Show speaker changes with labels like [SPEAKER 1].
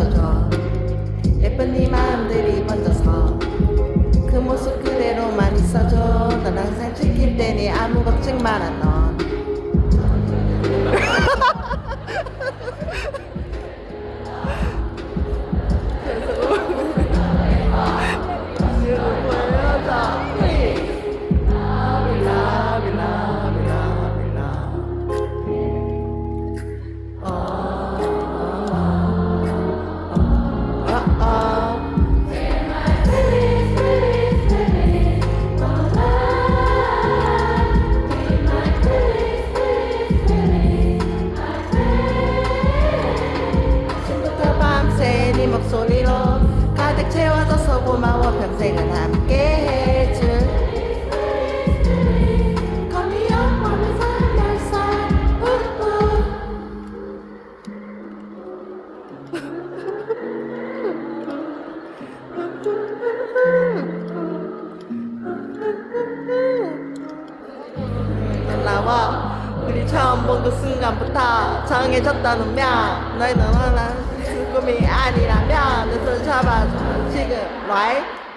[SPEAKER 1] 맞춰줘. 예쁜 네 마음들이 번져서 그 모습 그대로만 있어줘. 넌 항상 지킬 때니 아무 걱정 넌 아침 채워져서 고마워 평생을 함께 처음 본 그 순간부터 정해졌던 운명 너희는 너는 꿈이 아니라면 내 손 잡아줘 지금 right? 우!